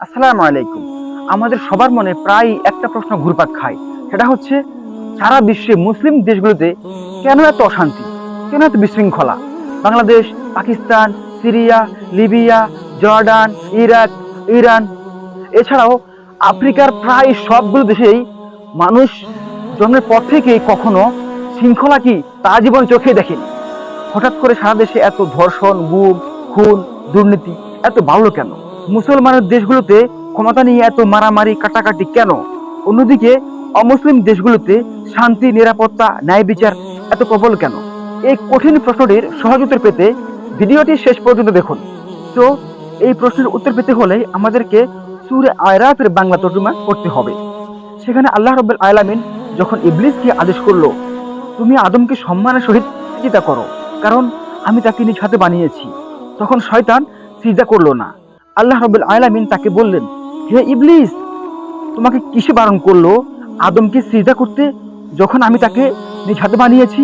আসসালামু আলাইকুম। আমাদের সবার মনে প্রায় একটা প্রশ্ন ঘুরপাক খায়। সেটা হচ্ছে, সারা বিশ্বে মুসলিম দেশগুলোতে কেন এত অশান্তি? কেন এত বিশৃঙ্খলা? Bangladesh, Pakistan, Syria, Libya, Jordan, Iraq, Iran, এছাড়াও আফ্রিকার প্রায় সবগুলো দেশেই মানুষ জন্মের পর থেকেই কখনো শৃঙ্খলা কি তা জীবন চোখে দেখেনি। হঠাৎ করে সারা দেশে এত ধর্ষণ, গুম, খুন, দুর্নীতি, এত বাড়লো কেন? মুসলমানের দেশগুলোতে ক্ষমতা নিয়ে এত মারামারি, কাটাকাটি কেন? অন্যদিকে, অমুসলিম দেশগুলোতে শান্তি, নিরাপত্তা, ন্যায় বিচার এত প্রবল কেন? এই কঠিন প্রশ্নটির সহজ উত্তর পেতে ভিডিওটি শেষ পর্যন্ত দেখুন। তো, এই প্রশ্নের উত্তর পেতে হলে আমাদেরকে সুরে আয়রাতের বাংলা তর্জমা করতে হবে। সেখানে আল্লাহ রব্বুল আলামিন যখন ইবলিসকে আদেশ করল, তুমি আদমকে সম্মানের সহিত চিন্তা করো, কারণ আমি তাকে নিজ হাতে বানিয়েছি। তখন শয়তান চিন্তা করল না। আল্লাহ রবুল আলামিন তাকে বললেন, হে ইবলিস, তোমাকে কিসে বারণ করল? আদমকে সিজা করতে যখন আমি তাকে নিজ হাতে বানিয়েছি,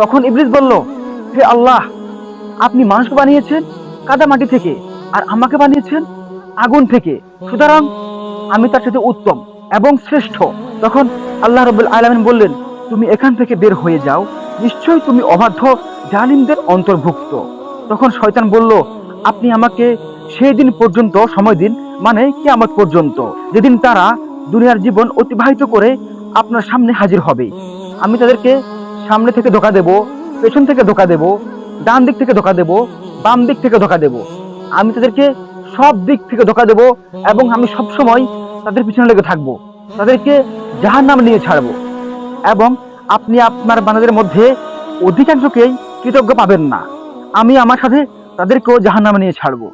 তখন ইবলিস বলল, হে আল্লাহ, আপনি মানুষকে বানিয়েছেন কাদা মাটি থেকে আর আমাকে বানিয়েছেন আগুন থেকে। সুতরাং আমি তার সাথে উত্তম এবং শ্রেষ্ঠ। তখন আল্লাহ রবুল আলমিন বললেন, তুমি এখান থেকে বের হয়ে যাও। নিশ্চয়ই তুমি অবাধ্য জালিমদের অন্তর্ভুক্ত। তখন শয়তান বলল, আপনি আমাকে সেই দিন পর্যন্ত সময় দিন মানে কিয়ামত পর্যন্ত। যেদিন তারা দুনিয়ার জীবন অতিবাহিত করে আপনার সামনে হাজির হবে। আমি তাদেরকে সামনে থেকে ধোকা দেব, পেছন থেকে ধোকা দেব, ডান দিক থেকে ধোকা দেব, বাম দিক থেকে ধোকা দেব। আমি তাদেরকে সব দিক থেকে ধোকা দেব এবং আমি সব সময় তাদের পিছনে লেগে থাকব। তাদেরকে জাহান নাম নিয়ে ছাড়বো। এবং আপনি আপনার বানাদের মধ্যে অধিকাংশকেই কৃতজ্ঞ পাবেন না। আমি আমার সাথে তাদেরকেও জাহান নামে নিয়ে ছাড়বো।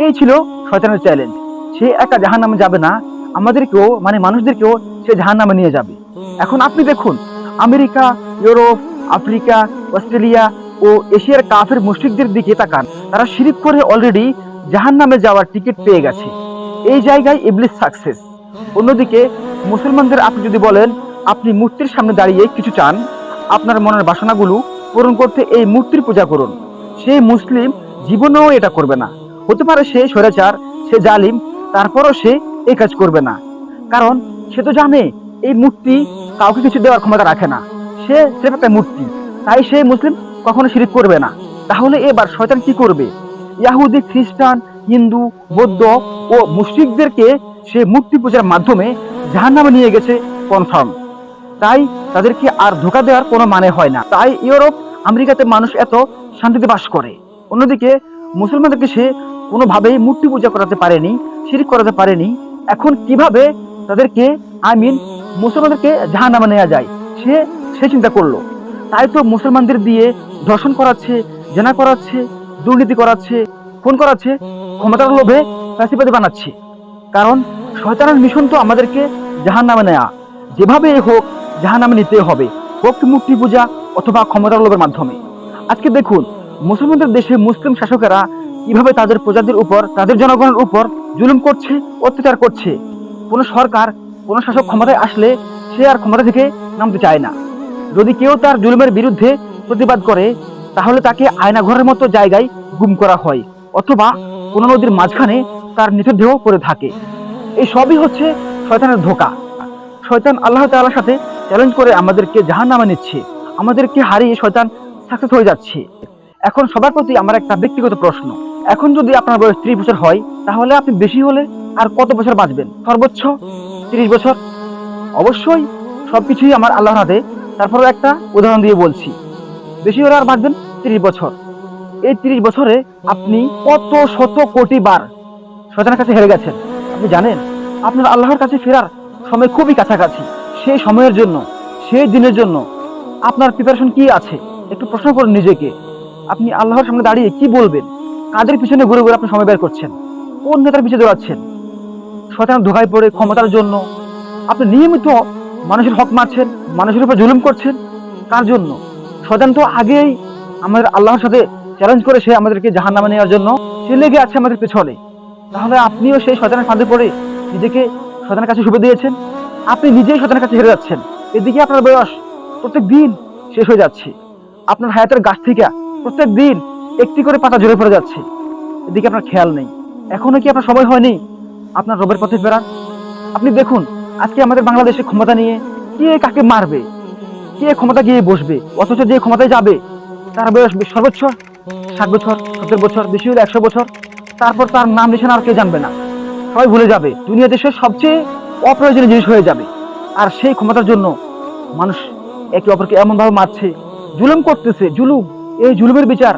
এই ছিল শয়তানের চ্যালেঞ্জ সে একা জাহান নামে যাবে না। আমাদেরকেও মানে মানুষদেরকেও সে জাহান নামে নিয়ে যাবে। এখন আপনি দেখুন, আমেরিকা, ইউরোপ, আফ্রিকা, অস্ট্রেলিয়া ও এশিয়ার কাফের মুশরিকদের দিকে তাকান। তারা শিরিক করে অলরেডি জাহান নামে যাওয়ার টিকিট পেয়ে গেছে। এই জায়গায় ইবলিস সাকসেস অন্যদিকে, মুসলমানদের আপনি যদি বলেন, আপনি মূর্তির সামনে দাঁড়িয়ে কিছু চান, আপনার মনের বাসনাগুলো পূরণ করতে এই মূর্তির পূজা করুন। সেই মুসলিম জীবনেও এটা করবে না। হতে পারে সে স্বৈরাচার, সে জালিম, তারপরও সে এই কাজ করবে না। কারণ সে তো জানে, এই মূর্তি কাউকে কিছু দেওয়ার ক্ষমতা রাখে না। সে সেটা একটা মূর্তি, তাই সে মুসলিম কখনো শিরিক করবে না। তাহলে এবার শয়তান কি করবে? ইয়াহুদি, খ্রিস্টান, হিন্দু, বৌদ্ধ ও মুসলিকদেরকে সে মূর্তি পূজার মাধ্যমে জাহান্নামে নিয়ে গেছে কনফার্ম তাই তাদেরকে আর ধোকা দেওয়ার কোনো মানে হয় না। তাই ইউরোপ, আমেরিকাতে মানুষ এত শান্তিতে বাস করে। অন্যদিকে মুসলমানদেরকে সে কোনোভাবেই মূর্তি পূজা করাতে পারেনি শিরিক করাতে পারেনি। এখন কীভাবে তাদেরকে, আই মিন, মুসলমানদেরকে জাহান নামে নেওয়া যায়? সে সে চিন্তা করল। তাই তো মুসলমানদের দিয়ে ধর্ষণ করাচ্ছে, জেনা করাচ্ছে, দুর্নীতি করাচ্ছে, খুন করাচ্ছে, ক্ষমতার লোভে ফ্যাসিবাদী বানাচ্ছে। কারণ শয়তানের মিশন তো আমাদেরকে জাহান নামে নেয়া। যেভাবে হোক জাহান নামে নিতে হবে। হোক মূর্তি পূজা অথবা ক্ষমতার লোভের মাধ্যমে। আজকে দেখুন, মুসলমানদের দেশে মুসলিম শাসকেরা কীভাবে তাদের প্রজাতির উপর, তাদের জনগণের উপর জুলুম করছে, অত্যাচার করছে? কোনো সরকার, কোনো শাসক ক্ষমতায় আসলে সে আর ক্ষমতা থেকে নামতে চায় না। যদি কেউ তার জুলুমের বিরুদ্ধে প্রতিবাদ করে, তাহলে তাকে আয়নাঘরের মতো জায়গায় গুম করা হয়, অথবা কোনো নদীর মাঝখানে তার দেহ পড়ে থাকে। এই সবই হচ্ছে শয়তানের ধোকা। শয়তান আল্লাহ তাআলার সাথে চ্যালেঞ্জ করে আমাদেরকে জাহান নামে নিচ্ছে। আমাদেরকে হারিয়ে শয়তান সাকসেস হয়ে যাচ্ছে। এখন সবার প্রতি আমার একটা ব্যক্তিগত প্রশ্ন। এখন যদি আপনার বয়স ত্রিশ বছর হয়, তাহলে আপনি বেশি হলে আর কত বছর বাঁচবেন? সর্বোচ্চ তিরিশ বছর। অবশ্যই সব কিছুই আমার আল্লাহর হাতে। তারপরে একটা উদাহরণ দিয়ে বলছি। বেশি হলে আর বাঁচবেন তিরিশ বছর। এই তিরিশ বছরে আপনি কত শত কোটি বার শয়তানের কাছে হেরে গেছেন? আপনি জানেন? আপনার আল্লাহর কাছে ফেরার সময় খুবই কাছাকাছি। সেই সময়ের জন্য, সেই দিনের জন্য আপনার প্রিপারেশন কি আছে? একটু প্রশ্ন করুন নিজেকে। আপনি আল্লাহর সামনে দাঁড়িয়ে কি বলবেন? কাদের পিছনে ঘুরে ঘুরে আপনি সময় বের করছেন? কোন নেতার পিছনে দৌড়াচ্ছেন? শয়তান ধোকায় পড়ে ক্ষমতার জন্য আপনি নিয়মিত মানুষের হক মারছেন, মানুষের উপর জুলুম করছেন? কার জন্য? শয়তান তো আগেই আমাদের আল্লাহর সাথে চ্যালেঞ্জ করে সে আমাদেরকে জাহান নামে নেওয়ার জন্য সে লেগে আছে আমাদের পেছনে। তাহলে আপনিও সেই শয়তানের ফাঁদে পড়ে নিজেকে শয়তানের কাছে শুভে দিয়েছেন? আপনি নিজেই শয়তানের কাছে হেরে যাচ্ছেন। এদিকে আপনার বয়স প্রত্যেক দিন শেষ হয়ে যাচ্ছে। আপনার হায়াতের গাছ থেকে প্রত্যেক দিন একটি করে পাতা ঝরে পড়ে যাচ্ছে। এদিকে আপনার খেয়াল নেই। এখনও কি আপনার সময় হয়নি? আপনার রবের পথে ফেরার আপনি দেখুন, আজকে আমাদের বাংলাদেশে ক্ষমতা নিয়ে কে কাকে মারবে? কে ক্ষমতা গিয়ে বসবে? অথচ যে ক্ষমতায় যাবে, তার বয়স সর্বোচ্চ ষাট বছর, সত্তর বছর, বেশি হলে একশো বছর, তারপর তার নাম নিশানা আর কেউ জানবে না। সবাই ভুলে যাবে দুনিয়া দেশের সবচেয়ে অপ্রয়োজনীয় জিনিস হয়ে যাবে। আর সেই ক্ষমতার জন্য মানুষ একে অপরকে এমনভাবে মারছে, জুলুম করতেছে, জুলুম। এই জুলুমের বিচার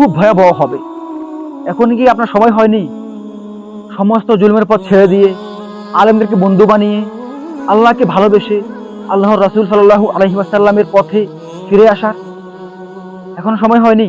খুব ভয়াবহ হবে। এখন কি আপনার সময় হয়নি? সমস্ত জুলমের পথ ছেড়ে দিয়ে আলেমদেরকে বন্ধু বানিয়ে আল্লাহকে ভালোবেসে আল্লাহ রাসুল সাল্লাহ আলহি আসাল্লামের পথে ফিরে আসার? এখন সময় হয়নি?